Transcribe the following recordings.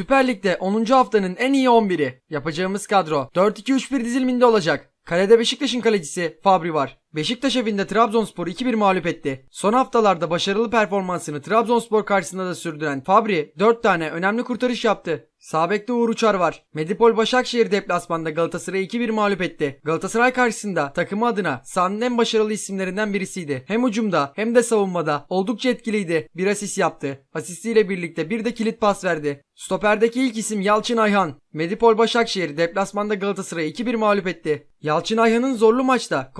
Süper Lig'de 10. haftanın en iyi 11'i. Yapacağımız kadro 4-2-3-1 diziliminde olacak. Kalede Beşiktaş'ın kalecisi Fabri var. Beşiktaş evinde Trabzonspor'u 2-1 mağlup etti. Son haftalarda başarılı performansını Trabzonspor karşısında da sürdüren Fabri 4 tane önemli kurtarış yaptı. Sağ bekte Uğur Uçar var. Medipol Başakşehir deplasmanda Galatasaray'ı 2-1 mağlup etti. Galatasaray karşısında takımı adına sahanın en başarılı isimlerinden birisiydi. Hem hücumda hem de savunmada oldukça etkiliydi. Bir asist yaptı. Asistiyle birlikte bir de kilit pas verdi. Stoperdeki ilk isim Yalçın Ayhan. Medipol Başakşehir deplasmanda Galatasaray'ı 2-1 mağlup etti. Yalçın Ayhan'ın zorlu maçta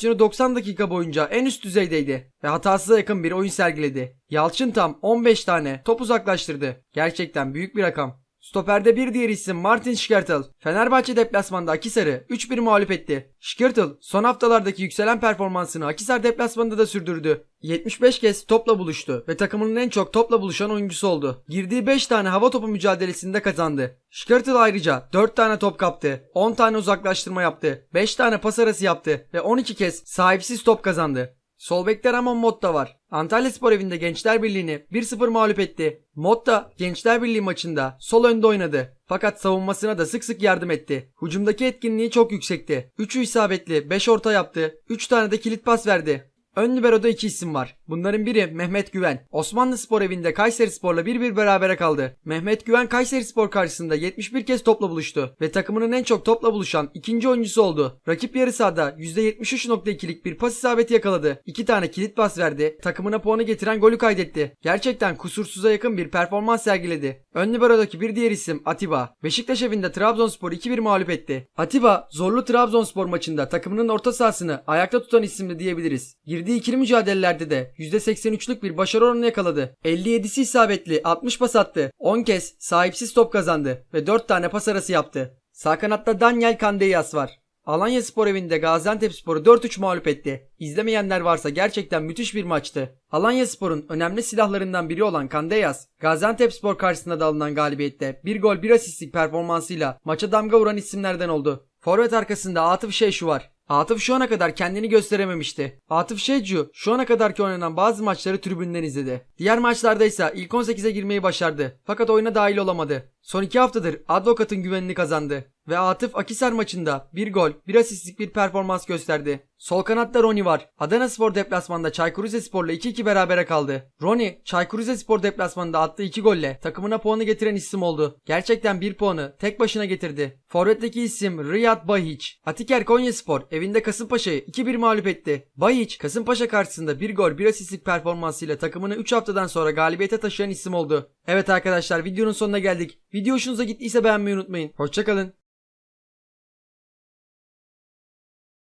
konsantrasyonu 90 dakika boyunca en üst düzeydeydi ve hatasıza yakın bir oyun sergiledi. Yalçın tam 15 tane top uzaklaştırdı. Gerçekten büyük bir rakam. Stoperde bir diğer isim Martin Şkertel. Fenerbahçe deplasmanda Akisar'ı 3-1 mağlup etti. Şkertel son haftalardaki yükselen performansını Akisar deplasmanında da sürdürdü. 75 kez topla buluştu ve takımının en çok topla buluşan oyuncusu oldu. Girdiği 5 tane hava topu mücadelesinde kazandı. Şkertel ayrıca 4 tane top kaptı, 10 tane uzaklaştırma yaptı, 5 tane pas arası yaptı ve 12 kez sahipsiz top kazandı. Sol bekte Ramon Motta var. Antalya Spor evinde Gençler Birliği'ni 1-0 mağlup etti. Motta Gençler Birliği maçında sol önde oynadı. Fakat savunmasına da sık sık yardım etti. Hücumdaki etkinliği çok yüksekti. 3'ü isabetli, 5 orta yaptı. 3 tane de kilit pas verdi. Ön libero'da iki isim var. Bunların biri Mehmet Güven. Osmanlı Spor evinde Kayseri Spor'la 1-1 berabere kaldı. Mehmet Güven Kayseri Spor karşısında 71 kez topla buluştu ve takımının en çok topla buluşan ikinci oyuncusu oldu. Rakip yarı sahada %73.2'lik bir pas isabeti yakaladı. 2 tane kilit pas verdi. Takımına puanı getiren golü kaydetti. Gerçekten kusursuza yakın bir performans sergiledi. Ön libero'daki bir diğer isim Atiba. Beşiktaş evinde Trabzonspor 2-1 mağlup etti. Atiba zorlu Trabzonspor maçında takımının orta sahasını ayakta tutan isimdi diyebiliriz. Girdiği ikili mücadelelerde de %83'lük bir başarı oranı yakaladı. 57'si isabetli 60 pas attı. 10 kez sahipsiz top kazandı ve 4 tane pas arası yaptı. Sağ kanatta Daniel Kandeyas var. Alanya Spor evinde Gaziantep Spor'u 4-3 mağlup etti. İzlemeyenler varsa gerçekten müthiş bir maçtı. Alanya Spor'un önemli silahlarından biri olan Kandeyas, Gaziantep Spor karşısında da alınan galibiyette bir gol bir asistlik performansıyla maça damga vuran isimlerden oldu. Forvet arkasında Atıf Şeyşu var. Atıf şu ana kadar kendini gösterememişti. Atıf Şeycu şu ana kadarki oynanan bazı maçları tribünden izledi. Diğer maçlarda ise ilk 18'e girmeyi başardı. Fakat oyuna dahil olamadı. Son 2 haftadır Advokat'ın güvenini kazandı. Ve Atıf Akisar maçında bir gol, bir asistlik bir performans gösterdi. Sol kanatta Roni var. Adana Spor deplasmanda Çaykur Rizespor'la 2-2 berabere kaldı. Roni, Çaykur Rizespor deplasmanında attığı 2 golle takımına puanı getiren isim oldu. Gerçekten bir puanı tek başına getirdi. Forvet'teki isim Riyad Bahic. Atiker Konyaspor evinde Kasımpaşa'yı 2-1 mağlup etti. Bahic, Kasımpaşa karşısında bir gol, bir asistlik performansıyla takımını 3 haftadan sonra galibiyete taşıyan isim oldu. Evet arkadaşlar videonun sonuna geldik. Video hoşunuza gittiyse beğenmeyi unutmayın. Hoşçakalın.